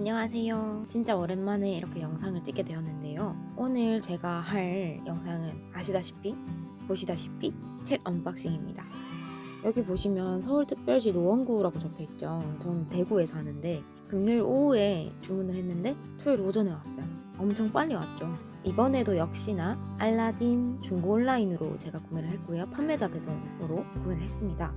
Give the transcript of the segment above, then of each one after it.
안녕하세요. 진짜 오랜만에 이렇게 영상을 찍게 되었는데요. 오늘 제가 할 영상은 아시다시피, 보시다시피 책 언박싱입니다. 여기 보시면 서울특별시 노원구라고 적혀 있죠. 저는 대구에 사는데 금요일 오후에 주문을 했는데 토요일 오전에 왔어요. 엄청 빨리 왔죠. 이번에도 역시나 알라딘 중고 온라인으로 제가 구매를 했고요. 판매자 배송으로 구매를 했습니다.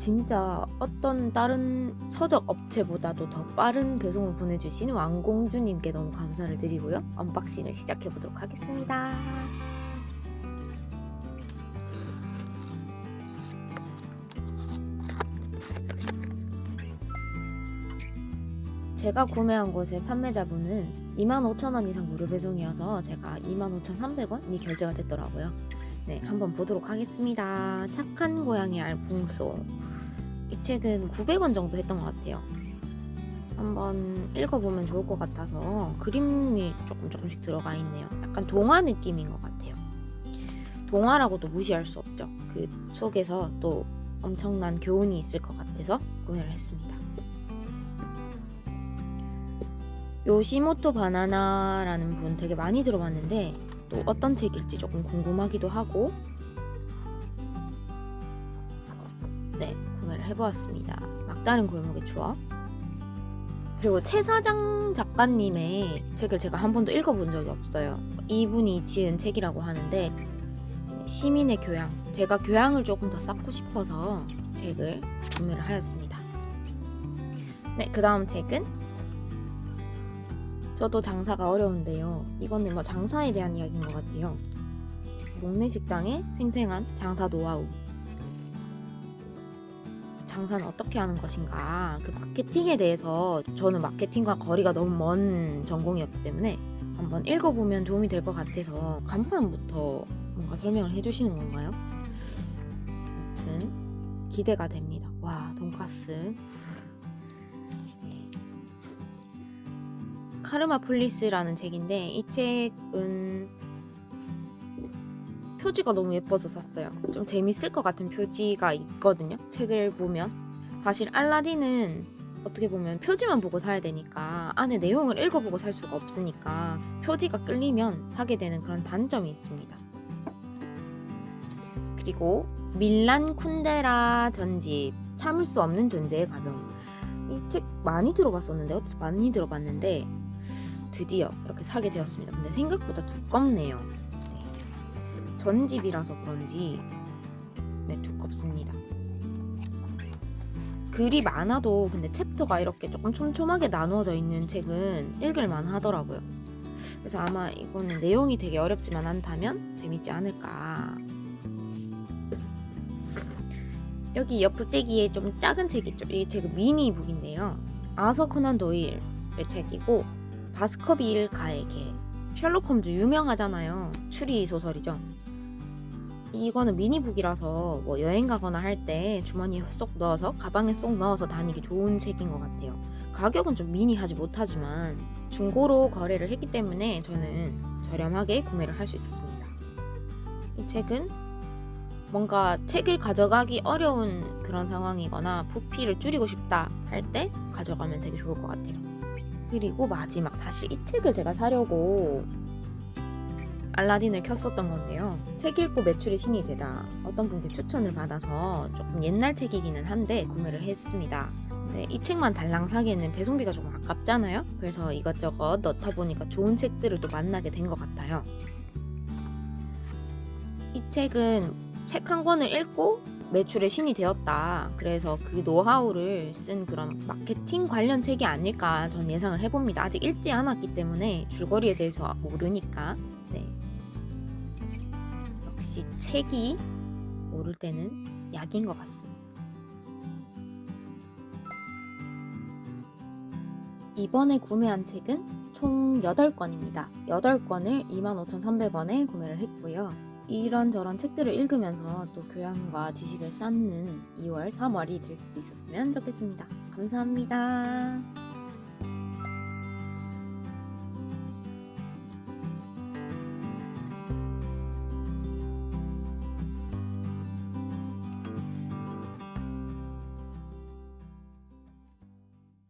진짜 어떤 다른 서적 업체보다도 더 빠른 배송을 보내주신 왕공주님께 너무 감사를 드리고요. 언박싱을 시작해 보도록 하겠습니다. 제가 구매한 곳의 판매자분은 25,000원 이상 무료 배송이어서 제가 25,300원이 결제가 됐더라고요. 네, 한번 보도록 하겠습니다. 착한 고양이 알풍소. 이 책은 900원 정도 했던 것 같아요. 한번 읽어보면 좋을 것 같아서 그림이 조금 조금씩 들어가 있네요. 약간 동화 느낌인 것 같아요. 동화라고도 무시할 수 없죠. 그 속에서 또 엄청난 교훈이 있을 것 같아서 구매를 했습니다. 요시모토 바나나라는 분 되게 많이 들어봤는데 또 어떤 책일지 조금 궁금하기도 하고 네 구매를 해보았습니다. 막다른 골목의 추억 그리고 최 사장 작가님의 책을 제가 한 번도 읽어본 적이 없어요. 이분이 지은 책이라고 하는데 시민의 교양 제가 교양을 조금 더 쌓고 싶어서 책을 구매를 하였습니다. 네, 그 다음 책은 저도 장사가 어려운데요. 이거는 뭐 장사에 대한 이야기인 것 같아요. 동네 식당의 생생한 장사 노하우. 장사는 어떻게 하는 것인가. 그 마케팅에 대해서 저는 마케팅과 거리가 너무 먼 전공이었기 때문에 한번 읽어보면 도움이 될 것 같아서 간판부터 뭔가 설명을 해주시는 건가요? 아무튼 기대가 됩니다. 와, 돈가스. 카르마 폴리스라는 책인데 이 책은 표지가 너무 예뻐서 샀어요. 좀 재밌을 것 같은 표지가 있거든요. 책을 보면 사실 알라딘은 어떻게 보면 표지만 보고 사야 되니까 안에 내용을 읽어보고 살 수가 없으니까 표지가 끌리면 사게 되는 그런 단점이 있습니다. 그리고 밀란 쿤데라 전집 참을 수 없는 존재의 가병 이책 많이 들어봤었는데 많이 들어봤는데 드디어 이렇게 사게 되었습니다. 근데 생각보다 두껍네요. 네. 전집이라서 그런지 네 두껍습니다. 글이 많아도 근데 챕터가 이렇게 조금 촘촘하게 나누어져 있는 책은 읽을만 하더라고요. 그래서 아마 이거는 내용이 되게 어렵지만 않다면 재밌지 않을까. 여기 옆불떼기에 좀 작은 책이 있죠. 이 책은 미니북인데요. 아서 코난 도일의 책이고 바스커빌 가에게 셜록 홈즈 유명하잖아요. 추리 소설이죠. 이거는 미니북이라서 뭐 여행 가거나 할 때 주머니에 쏙 넣어서 가방에 쏙 넣어서 다니기 좋은 책인 것 같아요. 가격은 좀 미니하지 못하지만 중고로 거래를 했기 때문에 저는 저렴하게 구매를 할 수 있었습니다. 이 책은 뭔가 책을 가져가기 어려운 그런 상황이거나 부피를 줄이고 싶다 할 때 가져가면 되게 좋을 것 같아요. 그리고 마지막 사실 이 책을 제가 사려고 알라딘을 켰었던 건데요. 책 읽고 매출의 신이 되다. 어떤 분께 추천을 받아서 조금 옛날 책이기는 한데 구매를 했습니다. 네, 이 책만 달랑 사기에는 배송비가 조금 아깝잖아요. 그래서 이것저것 넣다 보니까 좋은 책들을 또 만나게 된 것 같아요. 이 책은 책 한 권을 읽고 매출의 신이 되었다. 그래서 그 노하우를 쓴 그런 마케팅 관련 책이 아닐까 전 예상을 해봅니다. 아직 읽지 않았기 때문에 줄거리에 대해서 모르니까. 네. 역시 책이 모를 때는 약인 것 같습니다. 이번에 구매한 책은 총 8권입니다. 8권을 25,300원에 구매를 했고요. 이런저런 책들을 읽으면서 또 교양과 지식을 쌓는 2월, 3월이 될 수 있었으면 좋겠습니다. 감사합니다.